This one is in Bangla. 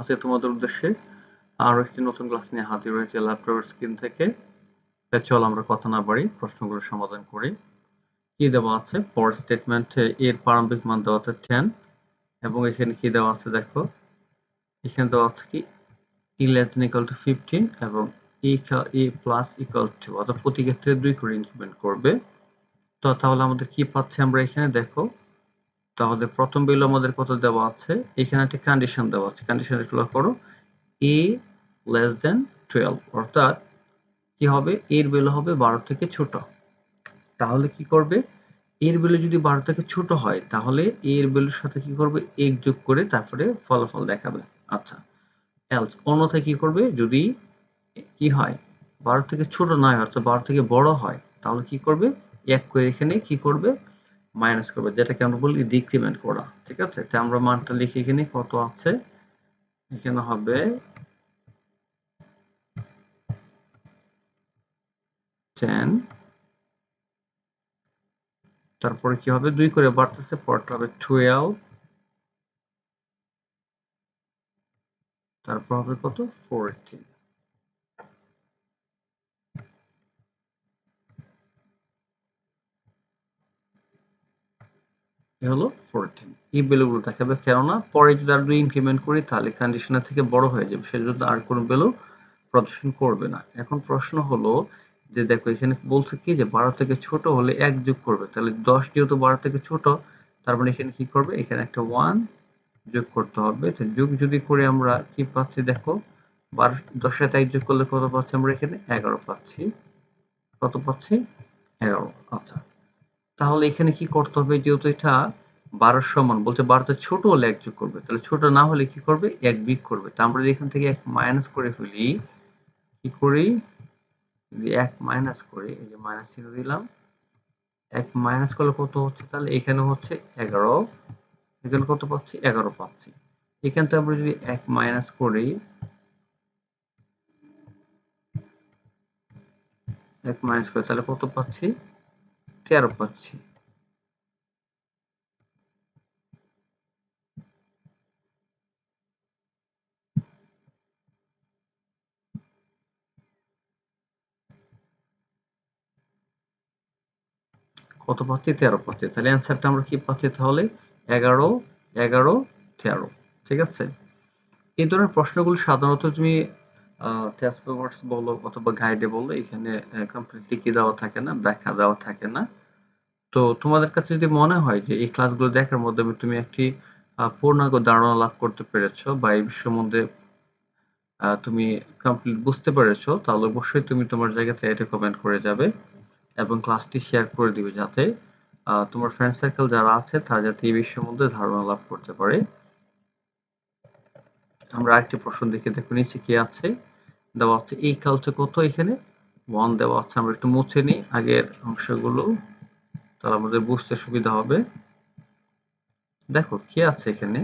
আজকে তোমাদের উদ্দেশ্যে আরও একটি নতুন ক্লাস নিয়ে হাজির হয়েছে ল্যাপটপের স্ক্রিন থেকে। চল আমরা কথা না বাড়ি প্রশ্নগুলো সমাধান করি। কি দেওয়া আছে? পর স্টেটমেন্টে এর প্রারম্ভিক মান দেওয়া আছে টেন এবং এখানে কি দেওয়া আছে দেখো? এখানে দেওয়া আছে কি? E less than equal to fifteen এবং E E plus equal to অর্থাৎ প্রতি ক্ষেত্রে দুই করে ইনক্রিমেন্ট করবে। তো তাহলে আমাদের কি পাচ্ছি আমরা এখানে দেখো? তাহলে প্রথম বিল আমাদের কত দেওয়া আছে? এখানে একটা কন্ডিশন দেওয়া আছে। কন্ডিশন লক্ষ্য করো। এ লেস দেন টুয়েলভ অর্থাৎ কি হবে? এর ভ্যালু হবে বারো থেকে ছোট। তাহলে কি করবে? এর ভ্যালু যদি বারো থেকে ছোট হয়, তাহলে এর ভ্যালুর সাথে কি করবে? এক যোগ করে তারপরে ফলাফল দেখাবে। আচ্ছা এলস অন্যথায় কি করবে? যদি কি হয়, বারো থেকে ছোট নয়, অর্থাৎ বারো থেকে বড় হয়, তাহলে কি করবে? এক করে এখানে কি করবে? মাইনাস করবে, যেটাকে আমরা বলি ডিক্রিমেন্ট করা, ঠিক আছে? তাই আমরা মানটা লিখে এখানে কত আছে? এখানে হবে টেন তারপরে কি হবে? দুই করে বাড়তেছে, পরটা হবে টুয়েলভ তারপর হবে কত? ফোরটিন হলো ফোরটিন এই ভ্যালুগুলো দেখাবে কেননা পরে যদি আর ইনক্রিমেন্ট করি, তাহলে কন্ডিশনের থেকে বড় হয়ে যাবে। সেজন্য আর কোনো ভ্যালু প্রদর্শন করবে না। এখন প্রশ্ন হলো যে দেখো, এখানে বলছে কি যে বারো থেকে ছোট হলে এক যোগ করবে। তাহলে দশ যেহেতু বারো থেকে ছোট, তার মানে এখানে কি করবে? এখানে একটা ওয়ান যোগ করতে হবে। তো যোগ যদি করে আমরা কি পাচ্ছি দেখো, বারো, দশ সাথে এক যোগ করলে কত পাচ্ছি আমরা এখানে? এগারো পাচ্ছি। কত পাচ্ছি? এগারো। আচ্ছা। তাহলে এখানে কি করতে হবে? যেহেতু এটা বারোর সমান, বলছে বারোতে ছোট হলে এক যোগ করবে। তাহলে ছোট না হলে কি করবে? এক বিগ করবে। তা আমরা এখান থেকে এক মাইনাস করে ফেলি, কি করি? এক মাইনাস করি, এই যে মাইনাস চিহ্ন দিলাম, এক মাইনাস করলে কত হচ্ছে? তাহলে এখানে হচ্ছে এগারো। এখানে কত পাচ্ছি? এগারো পাচ্ছি। এখান থেকে আমরা যদি এক মাইনাস করি, এক মাইনাস করে তাহলে কত পাচ্ছি? তেরো পাচ্ছি। কত পাচ্ছি? তেরো পাচ্ছি। তাহলে অ্যান্সারটা আমরা কি পাচ্ছি? তাহলে এগারো এগারো, তেরো, ঠিক আছে? এই ধরনের প্রশ্নগুলো সাধারণত তুমি পেপার্স বলো অথবা গাইডে বলো, এখানে কমপ্লিটলি কি দেওয়া থাকে না, ব্যাখ্যা দেওয়া থাকে না। তো তোমাদের কাছে যদি মনে হয় যে এই ক্লাসগুলো দেখার মাধ্যমে তুমি একটি পূর্ণাঙ্গ ধারণা লাভ করতে পেরেছ বা এই বিষয় সম্বন্ধে তুমি কমপ্লিট বুঝতে পেরেছ, তাহলে অবশ্যই তুমি তোমার জায়গাতে এটা কমেন্ট করে যাবে এবং ক্লাসটি শেয়ার করে দিবে যাতে তোমার ফ্রেন্ড সার্কেল যারা আছে, তারা যাতে এই বিষয়ের মধ্যে ধারণা লাভ করতে পারে। আমরা আরেকটি প্রশ্ন দেখে দেখো নিচে কি আছে? দেওয়া আছে এই কালটা কত এখানে? ওয়ান দেওয়া আছে আমরা একটু মুছে নিই। আগের অংশগুলো, তাহলে আমাদের বুঝতে সুবিধা হবে। দেখো, কি আছে এখানে?